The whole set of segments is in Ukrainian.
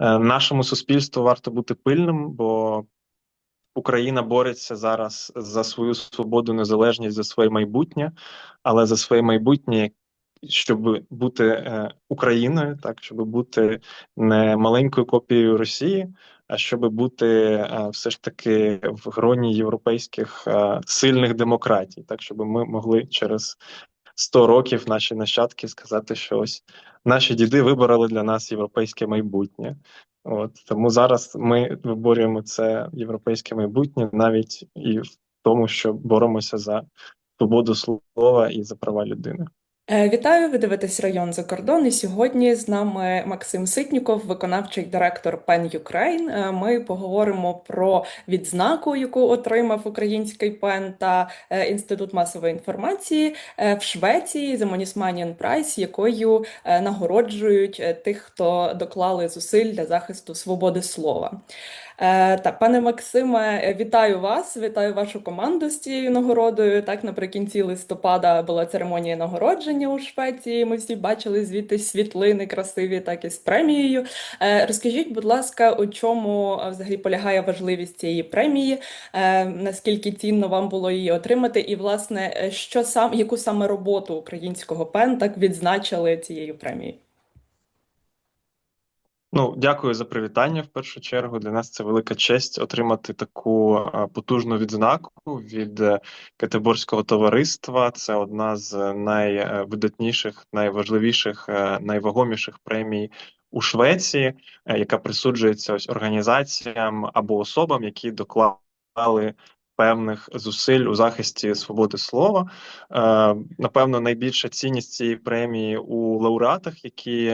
Нашому суспільству варто бути пильним, бо Україна бореться зараз за свою свободу, незалежність за своє майбутнє, але за своє майбутнє, щоб бути е, Україною, так щоб бути не маленькою копією Росії, а щоб бути е, все ж таки в гроні європейських е, сильних демократій, так щоб ми могли через 100 років наші нащадки сказати, що ось наші діди вибороли для нас європейське майбутнє. От тому зараз ми виборюємо це європейське майбутнє навіть і в тому, що боремося за свободу слова і за права людини. Е, вітаю, ви дивитесь район за кордон. І сьогодні з нами Максим Ситніков, виконавчий директор PEN Ukraine. Е, ми поговоримо про відзнаку, яку отримав український пен та е, інститут масової інформації в Швеції за Monismanian Prize, якою нагороджують тих, хто доклали зусиль для захисту свободи слова. Е, так, пане Максиме, вітаю вас, вітаю вашу команду з цією нагородою. Так, наприкінці листопада була церемонія нагородження у Швеції. Ми всі бачили звідти світлини красиві, так і з премією. Е, розкажіть, будь ласка, у чому взагалі полягає важливість цієї премії? Е, наскільки цінно вам було її отримати? І, власне, що сам яку саме роботу українського пен так відзначили цією премією? Ну, дякую за привітання. В першу чергу для нас це велика честь отримати таку потужну відзнаку від е, Катеборського товариства. Це одна з найвидатніших, найважливіших, е, найвагоміших премій у Швеції, е, яка присуджується ось організаціям або особам, які доклали певних зусиль у захисті свободи слова. Е, Напевно, найбільша цінність цієї премії у лауреатах, які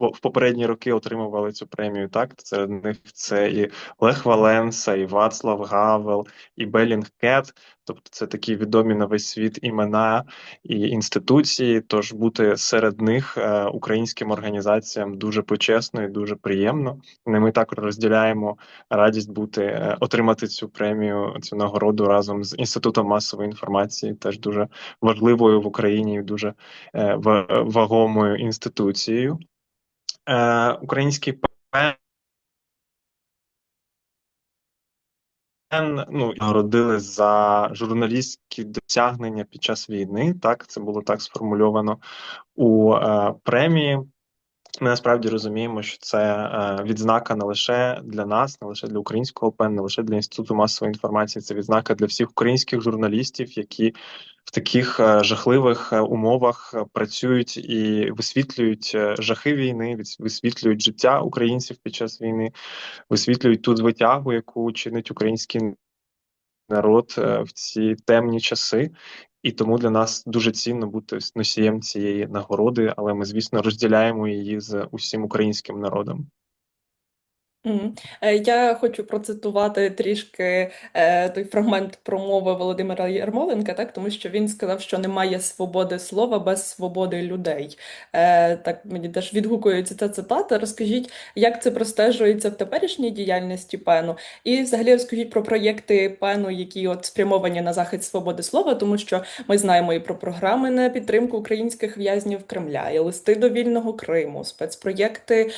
в попередні роки отримували цю премію. Так серед них це і Лех Валенса, і Вацлав Гавел, і Белінг Кет. Тобто це такі відомі на весь світ імена і інституції. Тож бути серед них е, українським організаціям дуже почесно і дуже приємно. Не Ми також розділяємо радість бути е, отримати цю премію, цю нагороду разом з інститутом масової інформації, теж дуже важливою в Україні, і дуже е, вагомою інституцією. Український ну нагородили за журналістські досягнення під час війни. Так це було так сформульовано у е, премії. Ми насправді розуміємо, що це е, відзнака не лише для нас, не лише для українського ПЕН, не лише для інституту масової інформації. Це відзнака для всіх українських журналістів, які в таких е, жахливих е, умовах працюють і висвітлюють жахи війни, висвітлюють життя українців під час війни, висвітлюють ту звитягу, яку чинить український народ в ці темні часи. І тому для нас дуже цінно бути носієм цієї нагороди, але ми, звісно, розділяємо її з усім українським народом. Е, Я хочу процитувати трішки е, той фрагмент промови Володимира Ярмоленка, так, тому що він сказав, що немає свободи слова без свободи людей. Е, Так мені теж відгукується ця цитата. Розкажіть, як це простежується в теперішній діяльності пену, і взагалі розкажіть про проєкти пену, які от спрямовані на захист свободи слова, тому що ми знаємо і про програми на підтримку українських в'язнів Кремля, і листи до вільного Криму, спецпроєкти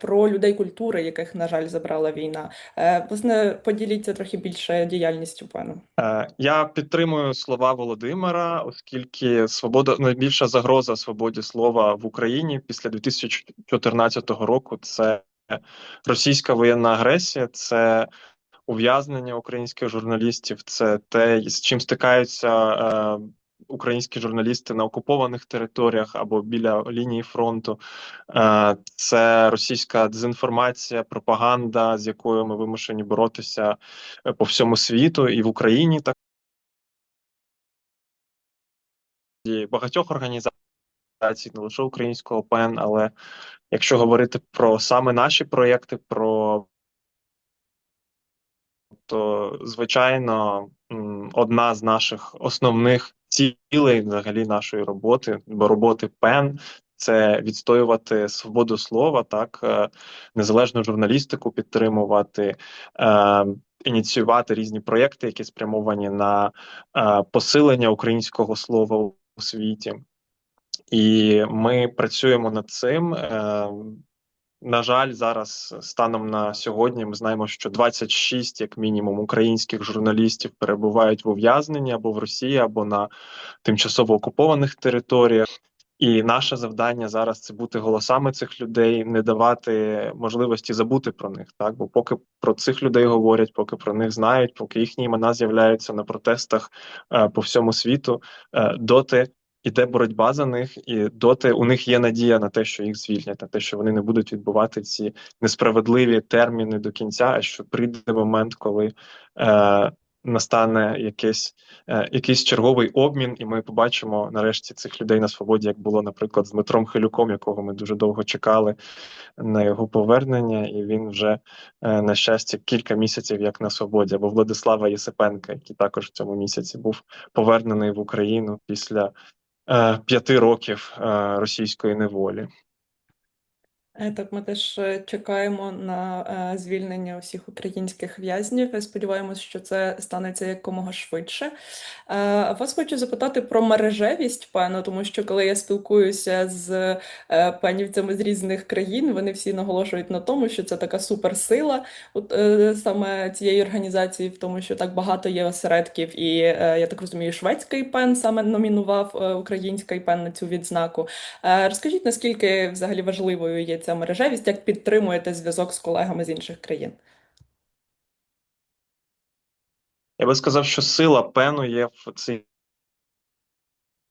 про людей культури, яких на жаль, забрала війна. Е, власне, поділіться трохи більше діяльністю пану. Е, я підтримую слова Володимира, оскільки свобода найбільша загроза свободі слова в Україні після 2014 року це російська воєнна агресія, це ув'язнення українських журналістів, це те, з чим стикаються. Е, українські журналісти на окупованих територіях або біля лінії фронту. Е, це російська дезінформація, пропаганда, з якою ми вимушені боротися е, по всьому світу і в Україні так багатьох організацій, не лише українського ПЕН, але якщо говорити про саме наші проєкти, про то звичайно одна з наших основних цілей взагалі нашої роботи, бо роботи ПЕН. Це відстоювати свободу слова, так е, незалежну журналістику підтримувати, е, ініціювати різні проєкти, які спрямовані на е, посилення українського слова у світі, і ми працюємо над цим. Е, на жаль, зараз станом на сьогодні ми знаємо, що 26, як мінімум, українських журналістів перебувають в ув'язненні або в Росії, або на тимчасово окупованих територіях. І наше завдання зараз це бути голосами цих людей, не давати можливості забути про них. Так, бо поки про цих людей говорять, поки про них знають, поки їхні імена з'являються на протестах е, по всьому світу, е, доти іде боротьба за них, і доти у них є надія на те, що їх звільнять, на те, що вони не будуть відбувати ці несправедливі терміни до кінця, а що прийде момент, коли е, настане якийсь, е, якийсь черговий обмін, і ми побачимо нарешті цих людей на свободі, як було, наприклад, з Дмитром Хилюком, якого ми дуже довго чекали на його повернення, і він вже е, на щастя кілька місяців як на свободі, або Владислава Єсипенка, який також в цьому місяці був повернений в Україну після п'яти років е, російської неволі. Е, Так, ми теж е, чекаємо на е, звільнення усіх українських в'язнів. Сподіваємось, що це станеться якомога швидше. Вас хочу запитати про мережевість пену, тому що коли я спілкуюся з пенівцями з різних країн, вони всі наголошують на тому, що це така суперсила саме цієї організації, в тому, що так багато є осередків, і я так розумію, шведський пен саме номінував український пен на цю відзнаку. Розкажіть, наскільки взагалі важливою є ця мережевість, як підтримуєте зв'язок з колегами з інших країн? Я би сказав, що сила пену є в цій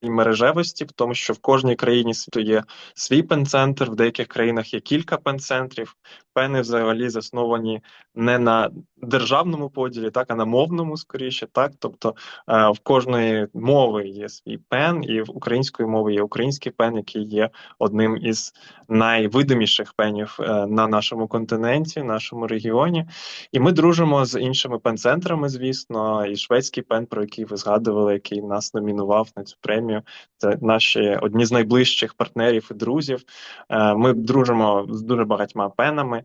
мережевості, в тому, що в кожній країні світу є свій пен-центр, в деяких країнах є кілька пен-центрів. Пени взагалі засновані не на державному поділі, так а на мовному скоріше. Так, тобто е, в кожної мови є свій пен, і в української мови є український пен, який є одним із найвидиміших пенів е, на нашому континенті, нашому регіоні. І ми дружимо з іншими пен-центрами, звісно, і шведський пен, про який ви згадували, який нас номінував на цю премію. Це наші одні з найближчих партнерів і друзів. Е, Ми дружимо з дуже багатьма пенами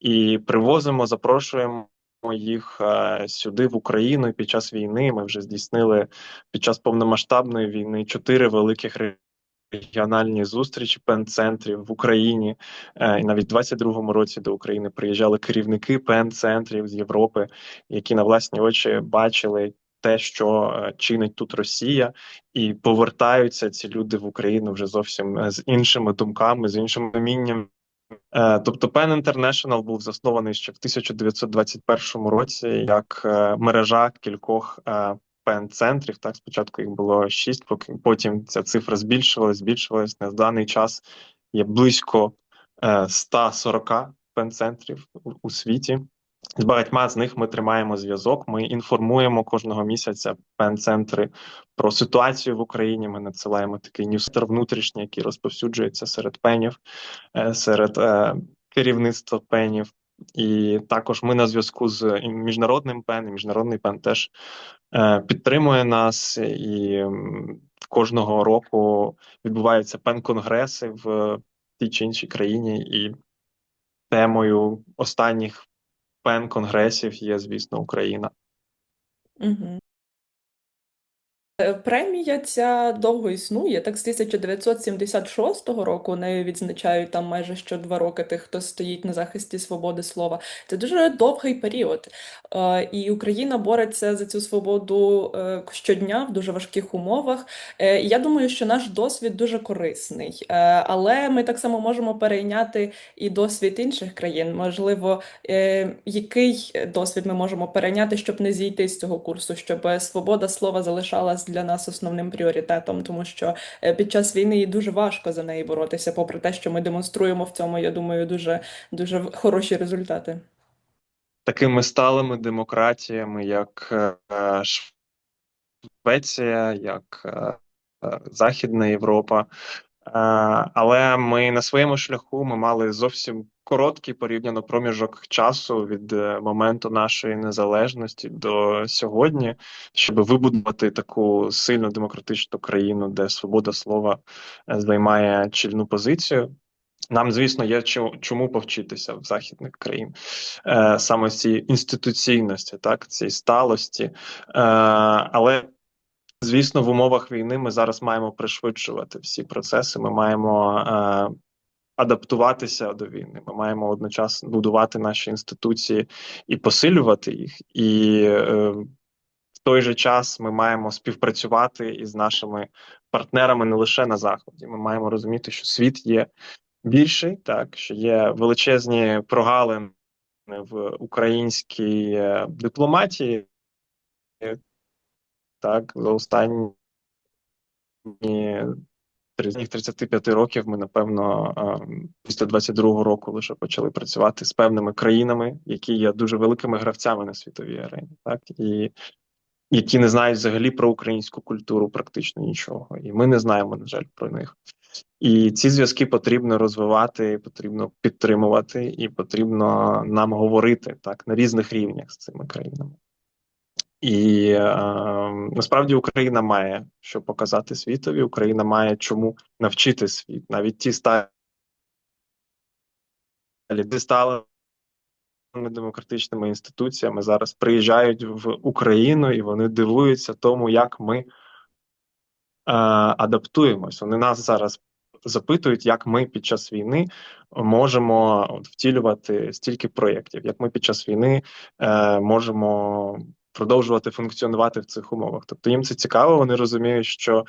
і привозимо, запрошуємо. Їх е, сюди в Україну під час війни. Ми вже здійснили під час повномасштабної війни чотири великих регіональні зустрічі пен-центрів в Україні. Е, і навіть в 22-му році до України приїжджали керівники пен-центрів з Європи, які на власні очі бачили те, що е, чинить тут Росія, і повертаються ці люди в Україну вже зовсім з іншими думками, з іншим умінням. Е, Тобто Pen International був заснований ще в 1921 році як е, мережа кількох е, пен-центрів. Так, спочатку їх було шість, потім ця цифра збільшилась, збільшилась. На даний час є близько е, 140 пен-центрів у, у світі. З багатьма з них ми тримаємо зв'язок. Ми інформуємо кожного місяця пен-центри про ситуацію в Україні. Ми надсилаємо такий ньюсетер внутрішній, який розповсюджується серед пенів, е, серед е, керівництва пенів. І також ми на зв'язку з міжнародним пен, і міжнародний пен теж е, підтримує нас, і кожного року відбуваються пен-конгреси в тій чи іншій країні, і темою останніх пен-конгресів є, звісно, Україна. Угу. Премія ця довго існує. Так з 1976 року нею відзначають там майже що два роки тих, хто стоїть на захисті свободи слова. Це дуже довгий період. Е, І Україна бореться за цю свободу е, щодня в дуже важких умовах. Е, Я думаю, що наш досвід дуже корисний, Е, але ми так само можемо перейняти і досвід інших країн. Можливо, е, який досвід ми можемо перейняти, щоб не зійти з цього курсу, щоб е, свобода слова залишалась для нас основним пріоритетом, тому що е, під час війни дуже важко за неї боротися, попри те, що ми демонструємо в цьому, я думаю, дуже дуже хороші результати. Такими сталими демократіями, як е, Швеція, як е, е, Західна Європа. Е, Але ми на своєму шляху ми мали зовсім короткий порівняно проміжок часу від е, моменту нашої незалежності до сьогодні, щоб вибудувати таку сильну демократичну країну, де свобода слова е, займає чільну позицію. Нам, звісно, є чому, повчитися в західних країн е, саме цієї інституційності, так цієї сталості. Але звісно, в умовах війни ми зараз маємо пришвидшувати всі процеси. Ми маємо адаптуватися до війни. Ми маємо одночасно будувати наші інституції і посилювати їх. І е, в той же час ми маємо співпрацювати із нашими партнерами не лише на заході. Ми маємо розуміти, що світ є більший, так що є величезні прогалини в українській е, дипломатії. Так, за останні 35 років ми, напевно, після 22-го року лише почали працювати з певними країнами, які є дуже великими гравцями на світовій арені, так і які не знають взагалі про українську культуру практично нічого. І ми не знаємо, на жаль, про них. І ці зв'язки потрібно розвивати, потрібно підтримувати, і потрібно нам говорити так на різних рівнях з цими країнами. І е, насправді Україна має що показати світові. Україна має чому навчити світ. Навіть ті сталі стали демократичними інституціями зараз приїжджають в Україну і вони дивуються тому, як ми е, адаптуємось. Вони нас зараз запитують, як ми під час війни можемо втілювати стільки проєктів, як ми під час війни е, можемо продовжувати функціонувати в цих умовах. Тобто їм це цікаво. Вони розуміють, що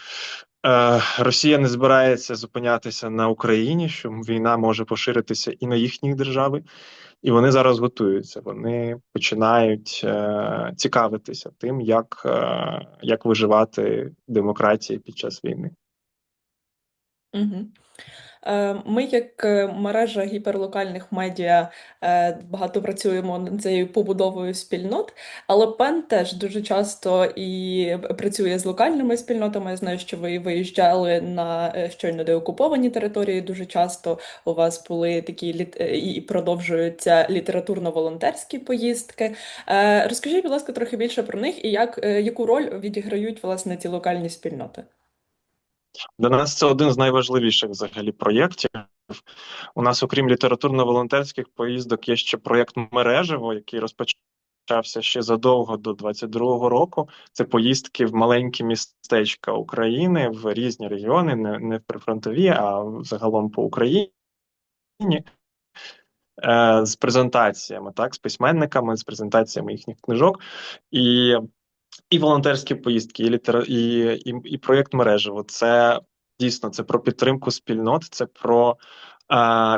е, Росія не збирається зупинятися на Україні, що війна може поширитися і на їхні держави, і вони зараз готуються. Вони починають е, цікавитися тим, як, е, як виживати демократії під час війни. Угу. Ми, як е, мережа гіперлокальних медіа, е, багато працюємо над цією побудовою спільнот, але пен теж дуже часто і працює з локальними спільнотами. Я знаю, що ви виїжджали на щойно деокуповані території. Дуже часто у вас були такі і продовжуються літературно-волонтерські поїздки. Розкажіть, будь ласка, трохи більше про них і як яку роль відіграють власне ці локальні спільноти. Для нас це один з найважливіших взагалі проєктів. У нас, окрім літературно-волонтерських поїздок, є ще проєкт мережево, який розпочався ще задовго до 22-го року. Це поїздки в маленькі містечка України в різні регіони, не не в прифронтові, а загалом по Україні. Е, з презентаціями, так, з письменниками, з презентаціями їхніх книжок. І і волонтерські поїздки, і літера, і, і, і проєкт мережево. Це дійсно це про підтримку спільнот, це про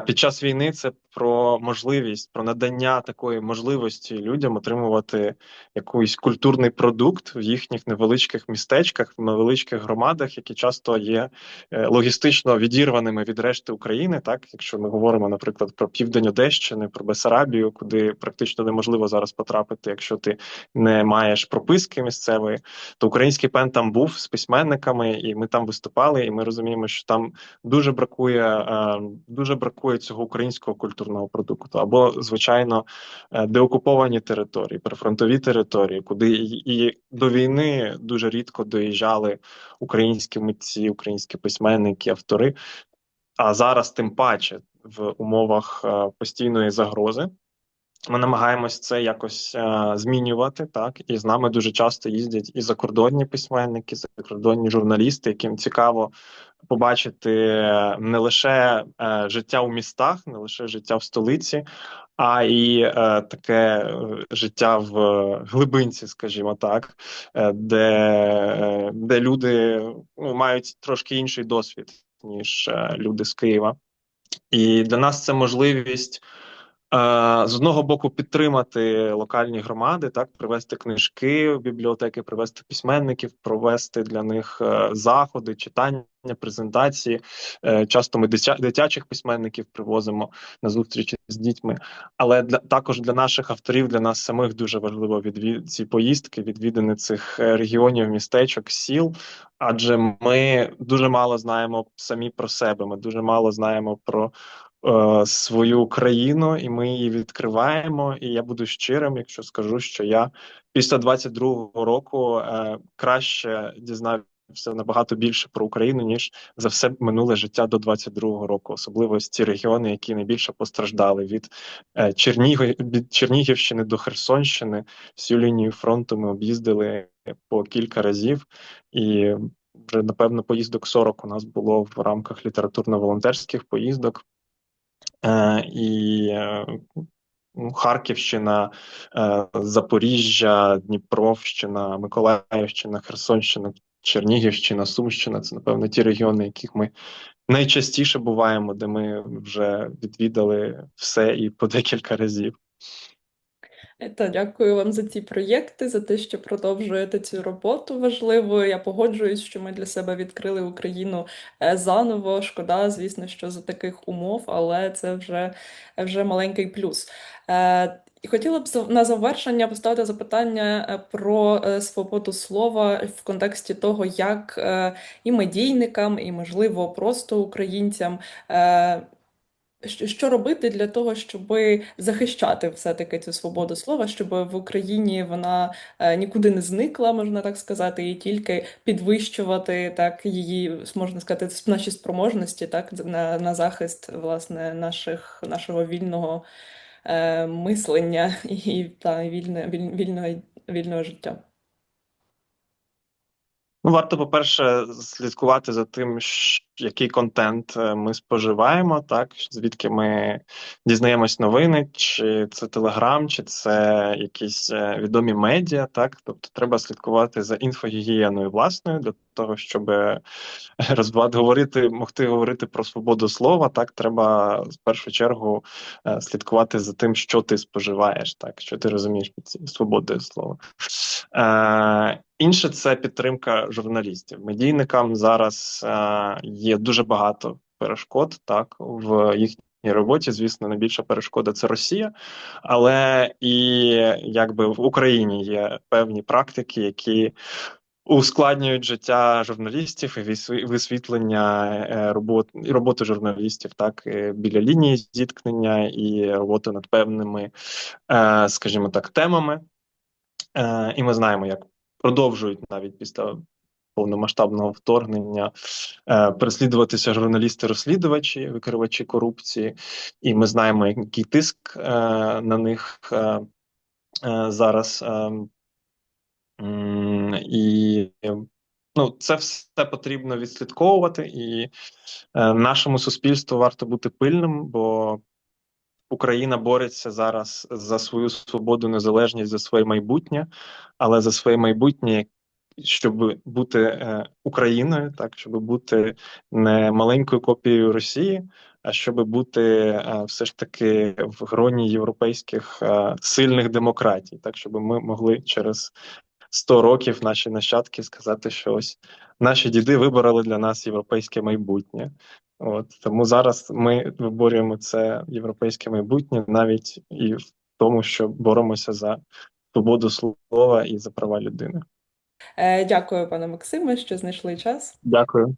під час війни це про можливість, про надання такої можливості людям отримувати якийсь культурний продукт в їхніх невеличких містечках, в невеличких громадах, які часто є е, логістично відірваними від решти України. Так, якщо ми говоримо, наприклад, про південь Одещини, про Бесарабію, куди практично неможливо зараз потрапити, якщо ти не маєш прописки місцевої, то український пен там був з письменниками, і ми там виступали, і ми розуміємо, що там дуже бракує е, дуже бракує цього українського культурного продукту, або звичайно е, деокуповані території, прифронтові території, куди і до війни дуже рідко доїжджали українські митці, українські письменники, автори. А зараз, тим паче, в умовах е, постійної загрози. Ми намагаємось це якось е, змінювати, так і з нами дуже часто їздять і закордонні письменники, закордонні журналісти, яким цікаво побачити не лише е, життя у містах, не лише життя в столиці, а і е, таке е, життя в глибинці, скажімо так, е, де е, де люди ну, мають трошки інший досвід ніж е, люди з Києва, і для нас це можливість. З одного боку підтримати локальні громади, так привести книжки в бібліотеки, привести письменників, провести для них е, заходи, читання, презентації. Е, часто ми дитячих письменників привозимо на зустрічі з дітьми. Але для також для наших авторів, для нас самих дуже важливо відвід ці поїздки, відвідини цих е, регіонів, містечок, сіл. Адже ми дуже мало знаємо самі про себе. Ми дуже мало знаємо про е, свою країну, і ми її відкриваємо. І я буду щирим, якщо скажу, що я після 22-го року е, краще дізнався набагато більше про Україну ніж за все минуле життя до 22-го року, особливо ось ці регіони, які найбільше постраждали від е, Чернігів від Чернігівщини до Херсонщини. Всю лінію фронту ми об'їздили по кілька разів і. Вже напевно поїздок 40 у нас було в рамках літературно-волонтерських поїздок Е, і е, ну, Харківщина, е, Запоріжжя, Дніпровщина, Миколаївщина, Херсонщина, Чернігівщина, Сумщина це, напевно, ті регіони, яких ми найчастіше буваємо, де ми вже відвідали все і по декілька разів. Та дякую вам за ці проєкти, за те, що продовжуєте цю роботу важливу. Я погоджуюсь, що ми для себе відкрили Україну е, заново. Шкода, звісно, що за таких умов, але це вже, вже маленький плюс. Е, І хотіла б на завершення поставити запитання е, про свободу слова в контексті того, як і медійникам, і, можливо, просто українцям. Що що робити для того, щоб захищати все-таки цю свободу слова, щоб в Україні вона е, нікуди не зникла, можна так сказати, і тільки підвищувати так її, можна сказати, наші спроможності, так на, на захист власне наших нашого вільного е, мислення і та вільне, віль- вільного, вільного життя. Ну, варто, по-перше, слідкувати за тим, який контент е, ми споживаємо, так? Звідки ми дізнаємось новини, чи це Телеграм, чи це якісь е, відомі медіа, так? Тобто треба слідкувати за інфогігієною власною для того, щоб розвивати, говорити, могти говорити про свободу слова. Так, треба в першу чергу е, слідкувати за тим, що ти споживаєш, так що ти розумієш під свободою слова. Е, інше це підтримка журналістів. Медійникам зараз е, є дуже багато перешкод так в їхній роботі. Звісно, найбільша перешкода це Росія, але і якби в Україні є певні практики, які ускладнюють життя журналістів і висві- висвітлення е, робот роботи журналістів, так е, біля лінії зіткнення і роботи над певними, е, скажімо так, темами. І ми знаємо, як продовжують навіть після повномасштабного вторгнення переслідуватися журналісти-розслідувачі, викривачі корупції, і ми знаємо, який тиск на них зараз. І ну, це все потрібно відслідковувати, і е, нашому суспільству варто бути пильним, бо Україна бореться зараз за свою свободу, незалежність, за своє майбутнє, але за своє майбутнє, щоб бути е, Україною, так щоб бути не маленькою копією Росії, а щоб бути е, все ж таки в гроні європейських е, сильних демократій, так щоб ми могли через 100 років наші нащадки сказати, що ось наші діди вибороли для нас європейське майбутнє. От тому зараз ми виборюємо це європейське майбутнє навіть і в тому, що боремося за свободу слова і за права людини. Е, Дякую, пане Максиме, що знайшли час. Дякую.